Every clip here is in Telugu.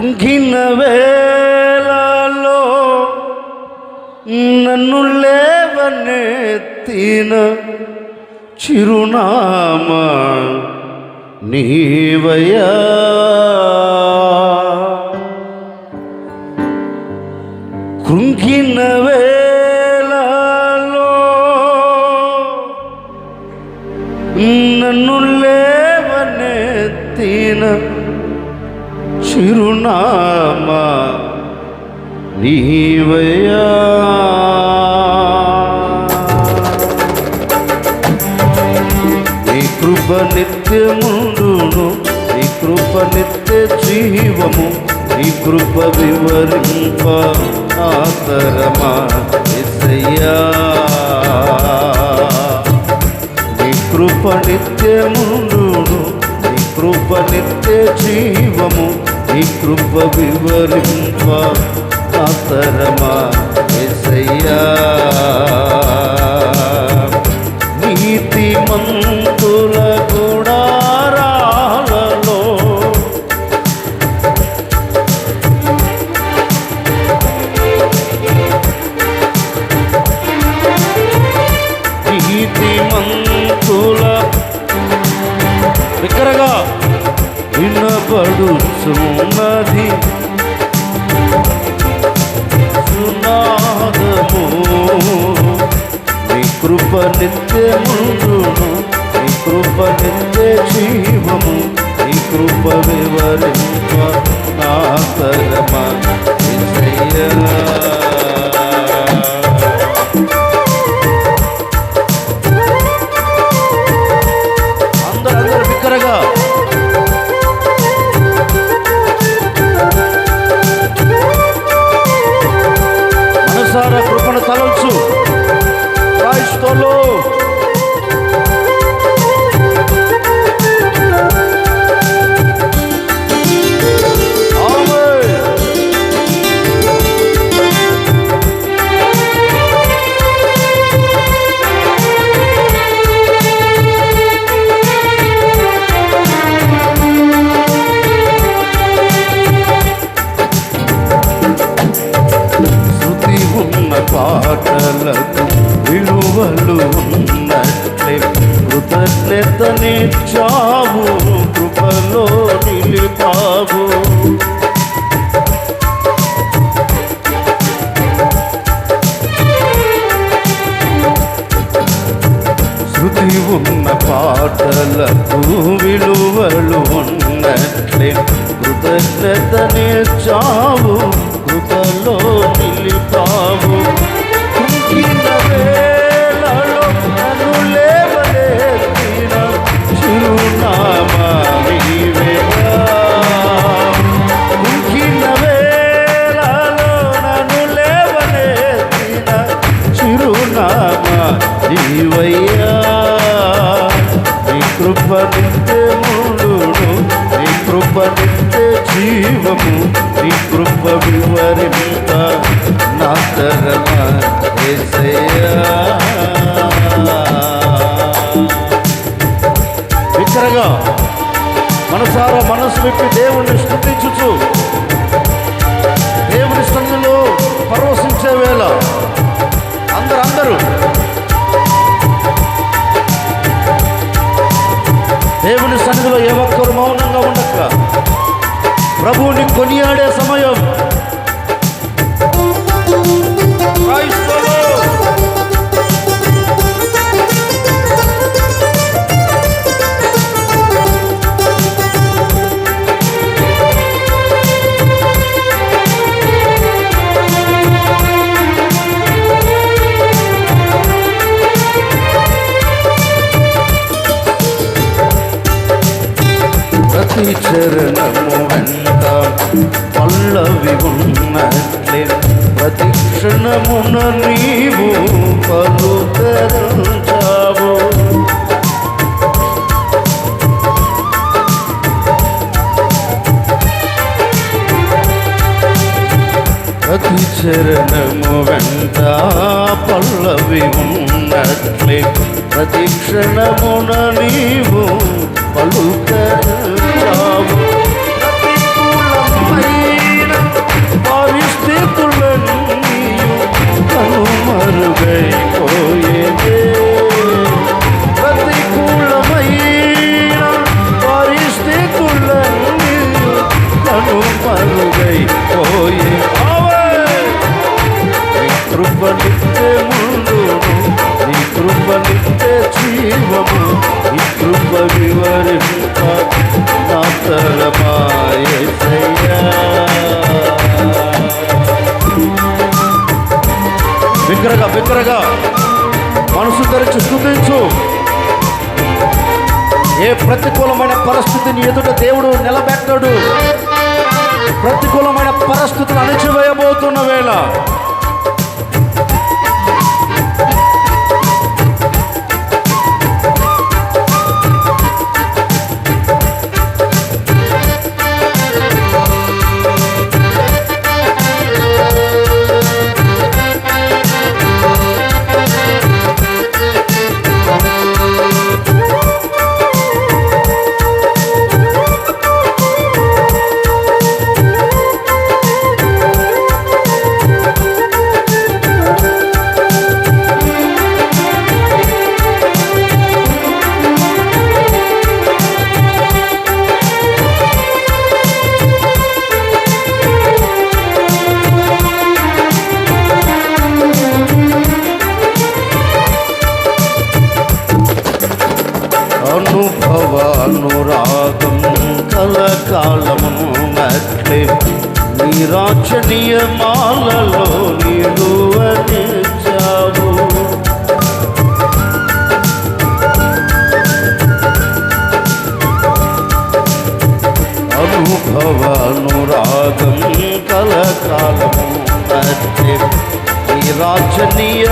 కృంగిన వేళలో నన్ను లేవనెత్తిన చిరునామా నీవయ్యా. కృంగిన వేళలో నన్ను లేవనెత్తిన చిరునామా నీవయ్యా. నీ కృప నిత్యముండును నీ కృప నిత్య జీవము నీ కృప వివరింప ఆతరమా ఎసయ్యా. నీ కృప నిత్యముండును నీ కృప నిత్య జీవము నీ కృప వివరింప ఆతరమా ఎసయ్యా నీతి మంతుల కృప నిత్యముందును నీ కృప నిత్య జీవము నీ కృప వివరింప నా తరమా ఉన్న పాటలకు విలువలు ఉన్నట్లే. కృతజ్ఞత చావు కృపలో నిలిపావు. ప్రభువుని కొనియాడే సమయం. క్రైస్తవులు, చరణము పల్లవి ఉన్నట్లే ప్రతి క్షణమున నీవు పలుకరించావు. ప్రతి చరణము వెంట పల్లవి ఉన్నట్లే ప్రతి క్షణమున నీవు పలుకరు బిగ్గరగా మనసు తెరిచి స్థుతించు ఏ ప్రతికూలమైన పరిస్థితిని ఎదుట దేవుడు నిలబెట్టాడు. ప్రతికూలమైన పరిస్థితిని అణచివేయబోతున్న వేళ నిరాచనీయ మాలలో నిలువనిచ్చావు కలకాలము అట్లే నిరాచనీయ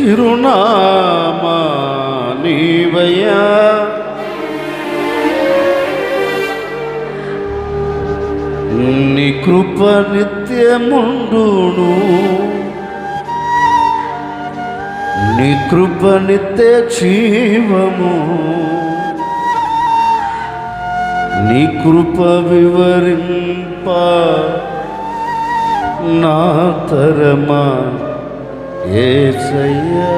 చిరునామా నీవయ్యా. నీ కృప నిత్యముండును. నీ కృప నిత్య జీవము. నీ కృప వివరింప నా తరమా. ఏసయ్యా